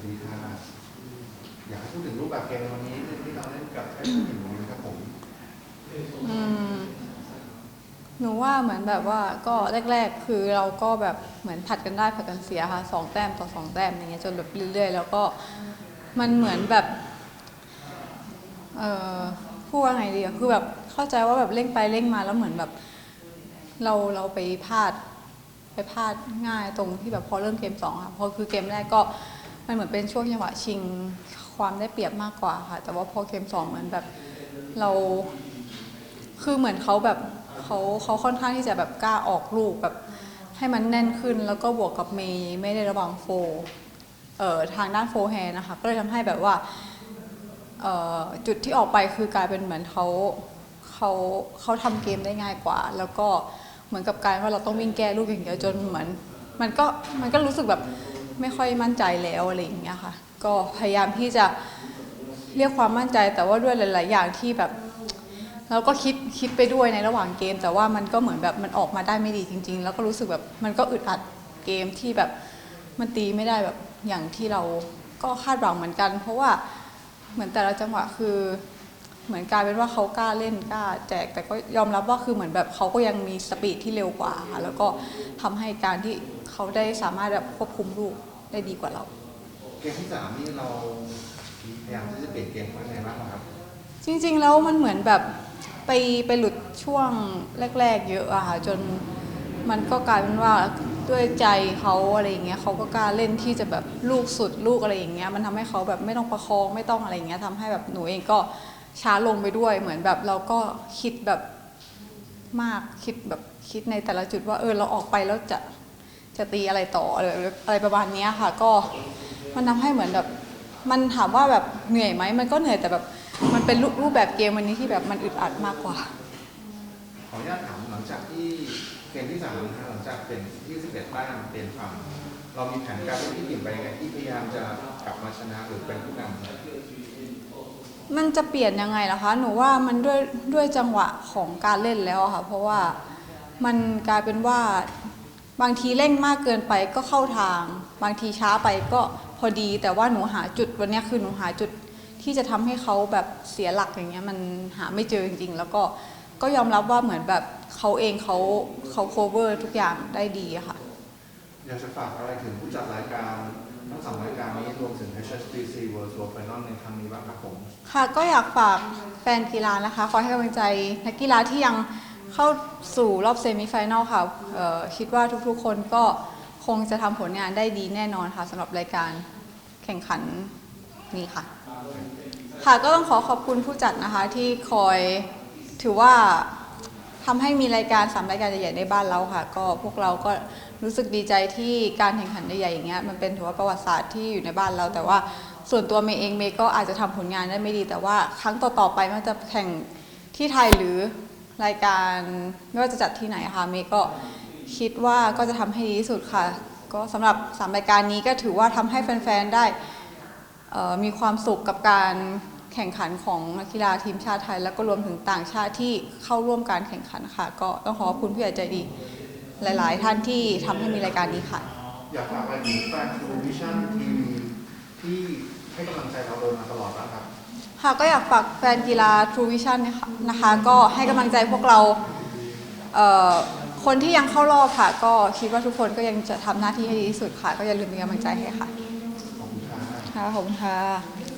วัสดีค่ะอยากให้พูดถึงรูปแบบเกมในวันนี้ที่เราเล่นกับไอ้ผู้หญิงคนนี้ครับผมอืมหนูว่าเหมือนแบบว่าก็แรก ๆ คือเราก็แบบเหมือนผัดกันได้ผัดกันเสียค่ะสองแต้มต่อสองแต้มอย่างเงี้ยจนแบบเรื่อยๆ แล้วก็มันเหมือนแบบเอ่อพูดว่าไงดีอะคือแบบเข้าใจว่าแบบเร่งไปเร่งมาแล้วเหมือนแบบ เราเราไปพลาด ไปพลาดง่ายตรงที่แบบพอเริ่มเกมสองค่ะเพราะคือเกมแรกก็ มันเหมือนเป็นช่วงจังหวะชิงความได้เปรียบมากกว่าค่ะ แต่ว่าพอเกมสองเหมือนแบบเราคือเหมือนเขาแบบเขาเขาค่อนข้างที่จะแบบกล้าออกลูกแบบให้มันแน่นขึ้นแล้วก็บวกกับเมย์ไม่ได้ระวังโฟเอ่อทางด้านโฟแฮนนะคะก็เลยทำให้แบบว่าเอ่อจุดที่ออกไปคือกลายเป็นเหมือนเขาเขาเขาทำเกมได้ง่ายกว่า แล้วก็เหมือนกับการว่าเราต้องวิ่งแก้ลูกอย่างเดียวจนเหมือน มันก็มันก็รู้สึกแบบ ไม่ค่อยมั่นใจแล้วอะไรอย่างเงี้ยค่ะ ก็พยายามที่จะเรียกความมั่นใจแต่ว่าด้วยหลาย ๆ อย่างที่แบบเราก็คิดคิดไปด้วยในระหว่างเกม แต่ว่ามันก็เหมือนแบบมันออกมาได้ไม่ดีจริง ๆ แล้วก็รู้สึกแบบมันก็อึดอัดเกมที่แบบมันตีไม่ได้แบบอย่างที่เราก็คาดหวังเหมือนกัน เพราะว่าเหมือนแต่ละจังหวะคือ เหมือนกลายเป็นว่าเขากล้าเล่นกล้าแจก แต่ก็ยอมรับว่าคือเหมือนแบบเขาก็ยังมีสปีดที่เร็วกว่าค่ะแล้วก็ทำให้การที่เขาได้สามารถแบบควบคุมลูก ได้ดีกว่าเรา เกมที่สามนี่เราพยายามที่จะเปลี่ยนเกมว่าไงบ้างครับ จริงๆแล้วมันเหมือนแบบไปไปหลุดช่วงแรก ๆ เยอะอะค่ะจนมันก็กลายเป็นว่าด้วยใจเขาอะไรอย่างเงี้ยเขาก็กล้าเล่นที่จะแบบลูกสุดลูกอะไรอย่างเงี้ยมันทำให้เขาแบบไม่ต้องประคองไม่ต้องอะไรอย่างเงี้ยทำให้แบบหนูเองก็ช้าลงไปด้วย เหมือนแบบเราก็คิดแบบมากคิดแบบคิดในแต่ละจุดว่าเออเราออกไปแล้วจะ จะตีอะไรต่ออะไรอะไรประมาณเนี้ยค่ะ ก็มันทำให้เหมือนแบบมันถามว่าแบบเหนื่อยไหมมันก็เหนื่อยแต่แบบมันเป็นรูรูปแบบเกมวันนี้ที่แบบมันอึดอัดมากกว่า ขออนุญาตถามหลังจากที่เกมที่สามนะหลังจากเป็นที่สิบเอ็ดแต้มเปลี่ยนฝั่งเรามีแผนการเล่นที่เปลี่ยนไปยังไงที่พยายามจะกลับมาชนะหรือเป็นผู้นำมันจะเปลี่ยนยังไงล่ะคะ หนูว่ามันด้วยด้วยจังหวะของการเล่นแล้วอะค่ะ เพราะว่ามันกลายเป็นว่า บางทีเร่งมากเกินไปก็เข้าทาง บางทีช้าไปก็พอดี แต่ว่าหนูหาจุดวันเนี้ยคือหนูหาจุดที่จะทำให้เขาแบบเสียหลักอย่างเงี้ยมันหาไม่เจอจริงๆ แล้วก็ก็ยอมรับว่าเหมือนแบบเขาเองเขาเขา cover ทุกอย่างได้ดีอะค่ะ อยากจะฝากอะไรถึงผู้จัดรายการทั้งสองรายการนี้รวมถึง HSBC World Tour Final ในครั้งนี้บ้างครับผม ค่ะก็อยากฝากแฟนกีฬานะคะ ขอให้กำลังใจนักกีฬาที่ยัง เข้าสู่รอบเซมิไฟแนลค่ะคิดว่าทุกๆคนก็คงจะทำผลงานได้ดีแน่นอนค่ะสำหรับรายการแข่งขันนี้ค่ะ ค่ะก็ต้องขอขอบคุณผู้จัดนะคะที่คอยถือว่าทำให้มีรายการสามรายการใหญ่ๆในบ้านเราค่ะ ก็พวกเราก็รู้สึกดีใจที่การแข่งขันใหญ่ๆอย่างเงี้ยมันเป็นถือว่าประวัติศาสตร์ที่อยู่ในบ้านเรา แต่ว่าส่วนตัวเมย์เองเมย์ก็อาจจะทำผลงานได้ไม่ดี แต่ว่าครั้งต่อๆไปมันจะแข่งที่ไทยหรือ รายการไม่ว่าจะจัดที่ไหนค่ะเมย์ก็คิดว่าก็จะทำให้ดีที่สุดค่ะ ก็สำหรับสามรายการนี้ก็ถือว่าทำให้แฟนๆได้เอ่อมีความสุขกับการแข่งขันของนักกีฬาทีมชาติไทย แล้วก็รวมถึงต่างชาติที่เข้าร่วมการแข่งขันค่ะ ก็ต้องขอขอบคุณผู้ใหญ่ใจดี หลายๆ ท่านที่ทำให้มีรายการนี้ค่ะ อยากฝากอะไรถึงแฟนทูวิชั่นทีวีที่ให้กำลังใจเราโดยมาตลอดบ้างครับ ค่ะก็อยากฝากแฟนกีฬา True Vision นะคะนะคะ ก็ให้กำลังใจพวกเราเอ่อคนที่ยังเข้ารอบค่ะ ก็คิดว่าทุกคนก็ยังจะทำหน้าที่ให้ดีที่สุดค่ะ ก็อย่าลืมเป็นกำลังใจให้ค่ะ ขอบคุณครับค่ะขอบคุณค่ะ